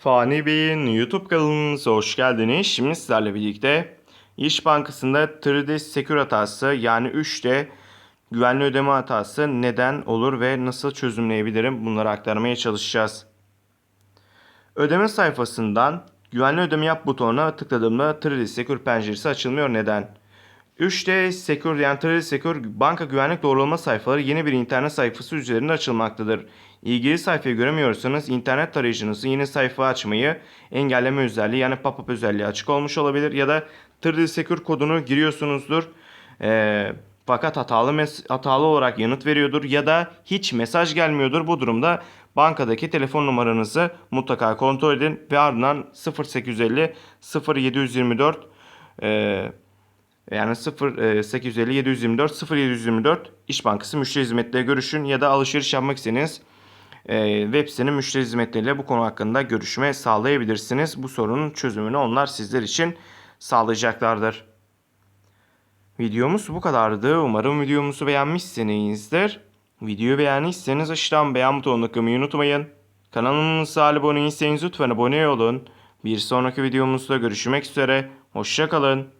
Fani Bey'in YouTube kanalımıza hoş geldiniz. Şimdi sizlerle birlikte İş Bankası'nda 3D Secure hatası yani 3D güvenli ödeme hatası neden olur ve nasıl çözümleyebilirim bunları aktarmaya çalışacağız. Ödeme sayfasından güvenli ödeme yap butonuna tıkladığımda 3D Secure penceresi açılmıyor. Neden? 3D Secure 3D Secure banka güvenlik doğrulama sayfaları yeni bir internet sayfası üzerinde açılmaktadır. İlgili sayfayı göremiyorsanız internet tarayıcınızı yeni sayfa açmayı engelleme özelliği yani pop-up özelliği açık olmuş olabilir ya da 3D Secure kodunu giriyorsunuzdur. Ee, fakat hatalı hatalı olarak yanıt veriyordur ya da hiç mesaj gelmiyordur. Bu durumda bankadaki telefon numaranızı mutlaka kontrol edin ve ardından 0850 0724 e, yani 0 e, 850 724 0724 İş Bankası müşteri hizmetleriyle görüşün ya da alışveriş yapmak istediğiniz e, web sitenin müşteri hizmetleriyle bu konu hakkında görüşme sağlayabilirsiniz. Bu sorunun çözümünü onlar sizler için sağlayacaklardır. Videomuz bu kadardı. Umarım videomuzu beğenmişsinizdir. Videoyu beğendiyseniz aşağıdan beğen butonuna kılmayı unutmayın. Kanalımıza abone değilseniz lütfen abone olun. Bir sonraki videomuzda görüşmek üzere. Hoşçakalın.